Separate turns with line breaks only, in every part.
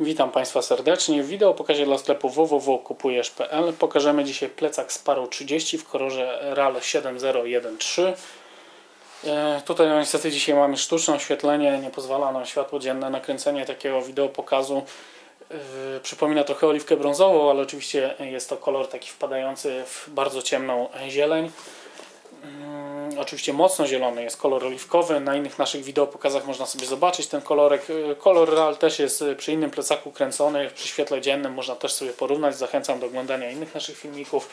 Witam Państwa serdecznie. W wideo pokazie dla sklepu www.kupujesz.pl pokażemy dzisiaj plecak Sparrow 30 w kolorze RAL 7013. E, Tutaj no, niestety dzisiaj mamy sztuczne oświetlenie, nie pozwala nam światło dzienne na kręcenie takiego wideo pokazu. E, Przypomina trochę oliwkę brązową, ale oczywiście jest to kolor taki wpadający w bardzo ciemną zieleń. Oczywiście mocno zielony jest kolor oliwkowy. Na innych naszych wideopokazach można sobie zobaczyć ten kolorek. Y, Kolor real też jest y, przy innym plecaku kręcony, przy świetle dziennym można też sobie porównać. Zachęcam do oglądania innych naszych filmików.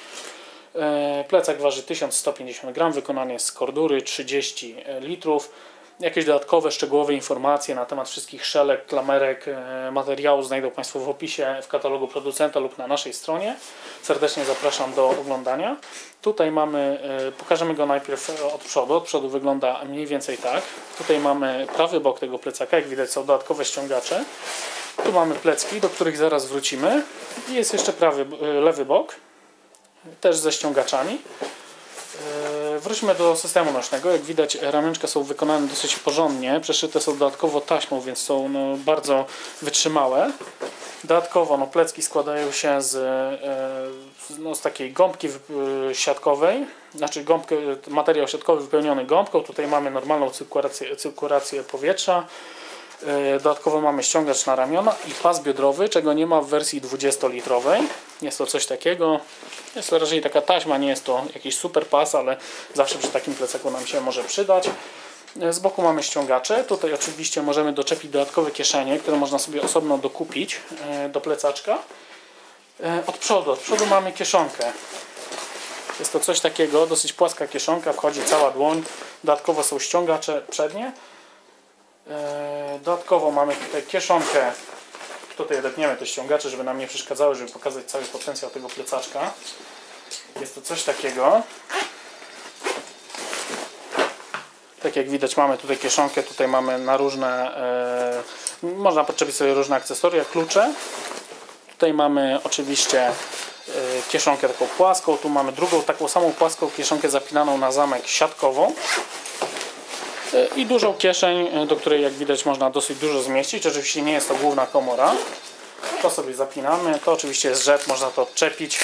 E, Plecak waży 1150 gram, wykonany jest z kordury 30 litrów. Jakieś dodatkowe, szczegółowe informacje na temat wszystkich szelek, klamerek, e, materiału znajdą Państwo w opisie w katalogu producenta lub na naszej stronie. Serdecznie zapraszam do oglądania. Tutaj mamy, e, pokażemy go najpierw od przodu. Od przodu wygląda mniej więcej tak. Tutaj mamy prawy bok tego plecaka, jak widać są dodatkowe ściągacze. Tu mamy plecki, do których zaraz wrócimy. I jest jeszcze prawy, e, lewy bok, też ze ściągaczami. E, Wróćmy do systemu nośnego. Jak widać ramionczka są wykonane dosyć porządnie. Przeszyte są dodatkowo taśmą, więc są no, bardzo wytrzymałe. Dodatkowo no, plecki składają się z, e, no, z takiej gąbki wy- siatkowej, znaczy gąbkę, materiał siatkowy wypełniony gąbką. Tutaj mamy normalną cyrkulację powietrza. E, Dodatkowo mamy ściągacz na ramiona i pas biodrowy, czego nie ma w wersji 20-litrowej. Jest to coś takiego. Jest to raczej taka taśma, nie jest to jakiś super pas, ale zawsze przy takim plecaku nam się może przydać. E, Z boku mamy ściągacze. Tutaj oczywiście możemy doczepić dodatkowe kieszenie, które można sobie osobno dokupić e, do plecaczka. Od przodu, od przodu mamy kieszonkę. Jest to coś takiego, dosyć płaska kieszonka, wchodzi cała dłoń. Dodatkowo są ściągacze przednie. E, Dodatkowo mamy tutaj kieszonkę. Tutaj odetniemy te ściągacze, żeby nam nie przeszkadzały, żeby pokazać cały potencjał tego plecaczka. Jest to coś takiego. Tak jak widać mamy tutaj kieszonkę, tutaj mamy na różne, e, można podczepić sobie różne akcesoria, klucze. Tutaj mamy oczywiście e, kieszonkę taką płaską, tu mamy drugą taką samą płaską kieszonkę zapinaną na zamek siatkową i dużą kieszeń, e, do której jak widać można dosyć dużo zmieścić. Oczywiście nie jest to główna komora. To sobie zapinamy. To oczywiście jest rzep, można to odczepić.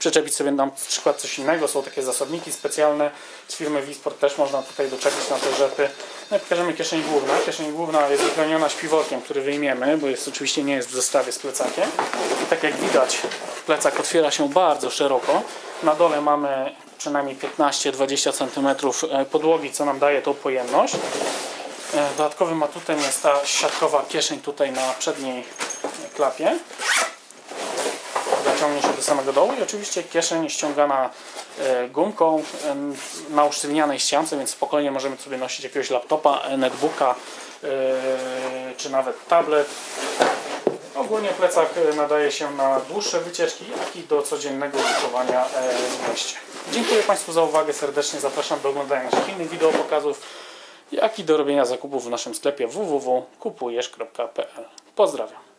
Przyczepić sobie na przykład coś innego. Są takie zasobniki specjalne z firmy Wisport. Też można tutaj doczepić na te rzepy. No i pokażemy kieszeń główna. Kieszeń główna jest wypełniona śpiworkiem, który wyjmiemy, bo jest oczywiście nie jest w zestawie z plecakiem. I tak jak widać, plecak otwiera się bardzo szeroko. Na dole mamy przynajmniej 15-20 cm podłogi, co nam daje tą pojemność. E, Dodatkowym atutem jest ta siatkowa kieszeń tutaj na przedniej klapie. Zaciągnie się do samego dołu i oczywiście kieszeń ściągana e, gumką na usztywnianej ściance, więc spokojnie możemy sobie nosić jakiegoś laptopa, e, netbooka e, czy nawet tablet. Ogólnie plecak nadaje się na dłuższe wycieczki, jak i do codziennego użytkowania w mieście. Dziękuję Państwu za uwagę, serdecznie zapraszam do oglądania naszych innych wideopokazów, jak i do robienia zakupów w naszym sklepie www.kupujesz.pl. Pozdrawiam.